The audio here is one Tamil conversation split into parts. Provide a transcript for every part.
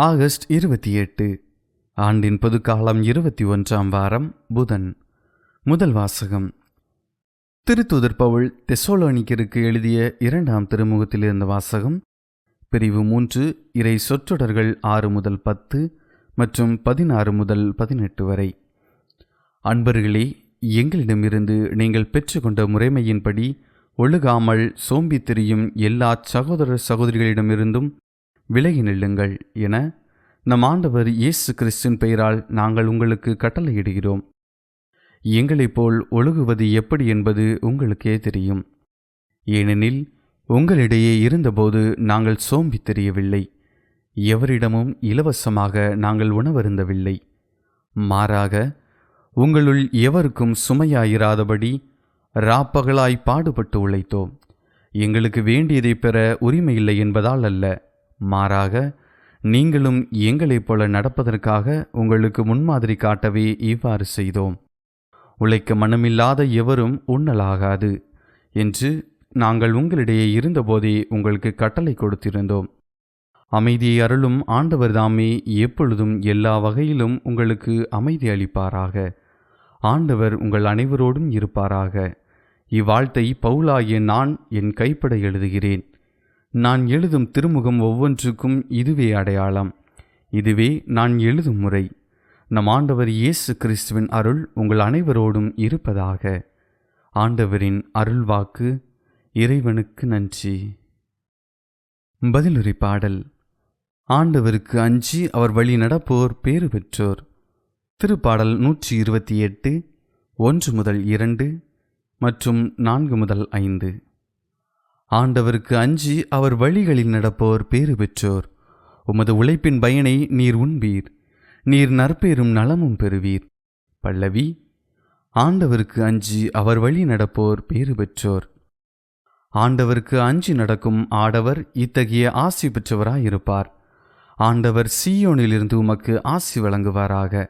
ஆகஸ்ட் இருபத்தி எட்டு ஆண்டின் பொதுக்காலம் இருபத்தி ஒன்றாம் வாரம் புதன். முதல் வாசகம். திருத்துதர் பவுல் தெசோலோனிக்கருக்கு எழுதிய இரண்டாம் திருமுகத்தில் இருந்த வாசகம் பிரிவு மூன்று இறை சொற்றொடர்கள் ஆறு முதல் பத்து மற்றும் பதினாறு முதல் பதினெட்டு வரை. அன்பர்களே எங்களிடமிருந்து நீங்கள் பெற்றுக்கொண்ட முறைமையின்படி ஒழுகாமல் சோம்பி திரியும் எல்லா சகோதர சகோதரிகளிடமிருந்தும் விலகி நில்லுங்கள் என நம் ஆண்டவர் இயேசு கிறிஸ்துவின் பெயரால் நாங்கள் உங்களுக்கு கட்டளையிடுகிறோம். எங்களைப் போல் ஒழுகுவது எப்படி என்பது உங்களுக்கே தெரியும். ஏனெனில் உங்களிடையே இருந்தபோது நாங்கள் சோம்பி தெரியவில்லை. எவரிடமும் இலவசமாக நாங்கள் உணவருந்தவில்லை. மாறாக உங்களுள் எவருக்கும் சுமையாயிராதபடி ராப்பகலாய் பாடுபட்டு உழைத்தோம். எங்களுக்கு வேண்டியதை பெற உரிமையில்லை என்பதால் அல்ல. மாறாக நீங்களும் எங்களைப் போல நடப்பதற்காக உங்களுக்கு முன்மாதிரி காட்டவே இவ்வாறு செய்தோம். உழைக்க மனமில்லாத எவரும் உண்ணலாகாது என்று நாங்கள் உங்களிடையே இருந்தபோதே உங்களுக்கு கட்டளை கொடுத்திருந்தோம். அமைதியை அருளும் ஆண்டவர் தாமே எப்பொழுதும் எல்லா வகையிலும் உங்களுக்கு அமைதி அளிப்பாராக. ஆண்டவர் உங்கள் அனைவரோடும் இருப்பாராக. இவ்வாழ்த்தை பவுலாகிய நான் என் கைப்பட எழுதுகிறேன். நான் எழுதும் திருமுகம் ஒவ்வொன்றுக்கும் இதுவே அடையாளம். இதுவே நான் எழுதும் முறை. நம் ஆண்டவர் இயேசு கிறிஸ்துவின் அருள் உங்கள் அனைவரோடும் இருப்பதாக. ஆண்டவரின் அருள்வாக்கு இறைவனுக்கு நன்றி. பதிலுரை பாடல். ஆண்டவருக்கு அஞ்சி அவர் வழி நடப்போர் பேறு பெற்றோர். திருப்பாடல் நூற்றி இருபத்தி எட்டு ஒன்று முதல் இரண்டு மற்றும் நான்கு முதல் ஐந்து. ஆண்டவருக்கு அஞ்சி அவர் வழிகளில் நடப்போர் பேறு பெற்றோர். உமது உழைப்பின் பயனை நீர் உண்பீர். நீர் நற்பேரும் நலமும் பெறுவீர். பல்லவி ஆண்டவருக்கு அஞ்சி அவர் வழி நடப்போர் பேறு பெற்றோர். ஆண்டவருக்கு அஞ்சி நடக்கும் ஆடவர் இத்தகைய ஆசி பெற்றவராயிருப்பார். ஆண்டவர் சீயோனிலிருந்து உமக்கு ஆசி வழங்குவாராக.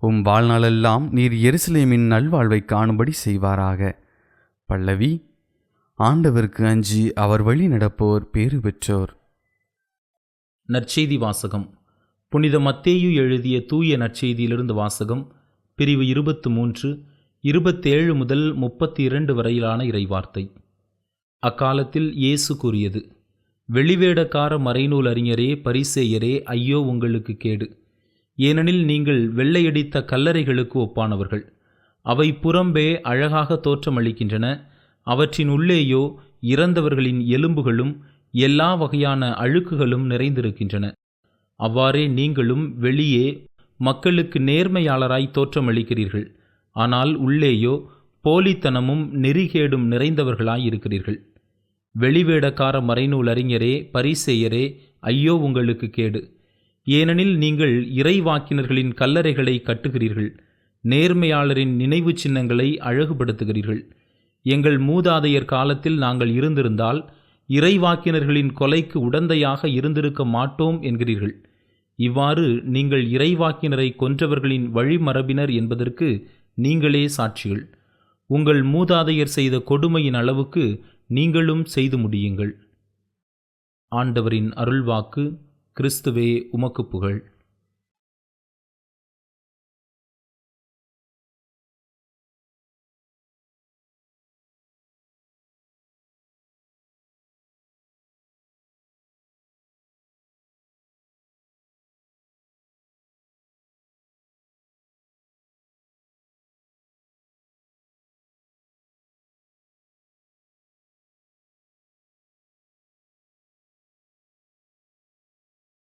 உம் வாழ்நாளெல்லாம் நீர் எருசலேமின் நல்வாழ்வை காணும்படி செய்வாராக. பல்லவி ஆண்டவருக்கு அஞ்சி அவர் வழி நடப்போர் பேறு பெற்றோர். நற்செய்தி வாசகம். புனித மத்தேயு எழுதிய தூய நற்செய்தியிலிருந்து வாசகம் பிரிவு இருபத்து மூன்று இருபத்தேழு முதல் முப்பத்தி இரண்டு வரையிலான இறைவார்த்தை. அக்காலத்தில் இயேசு கூறியது வெளிவேடக்கார மறைநூல் அறிஞரே பரிசேயரே ஐயோ உங்களுக்கு கேடு. ஏனெனில் நீங்கள் வெள்ளையடித்த கல்லறைகளுக்கு ஒப்பானவர்கள். அவை புறம்பே அழகாக தோற்றமளிக்கின்றன. அவற்றின் உள்ளேயோ இறந்தவர்களின் எலும்புகளும் எல்லா வகையான அழுக்குகளும் நிறைந்திருக்கின்றன. அவ்வாறே நீங்களும் வெளியே மக்களுக்கு நேர்மையாளராய் தோற்றமளிக்கிறீர்கள். ஆனால் உள்ளேயோ போலித்தனமும் நெறிகேடும் நிறைந்தவர்களாய் இருக்கிறீர்கள் வெளிவேடக்கார மறைநூல் அறிஞரே பரிசெயரே ஐயோ உங்களுக்கு கேடு. ஏனெனில் நீங்கள் இறைவாக்கினர்களின் கல்லறைகளை கட்டுகிறீர்கள். நேர்மையாளரின் நினைவு சின்னங்களை அழகுபடுத்துகிறீர்கள். எங்கள் மூதாதையர் காலத்தில் நாங்கள் இருந்திருந்தால் இறைவாக்கினர்களின் கொலைக்கு உடந்தையாக இருந்திருக்க மாட்டோம் என்கிறீர்கள். இவ்வாறு நீங்கள் இறைவாக்கினரை கொன்றவர்களின் வழிமரபினர் என்பதற்கு நீங்களே சாட்சிகள். உங்கள் மூதாதையர் செய்த கொடுமையின் அளவுக்கு நீங்களும் செய்து முடியுங்கள். ஆண்டவரின் அருள்வாக்கு கிறிஸ்துவே உமக்கு புகழ்.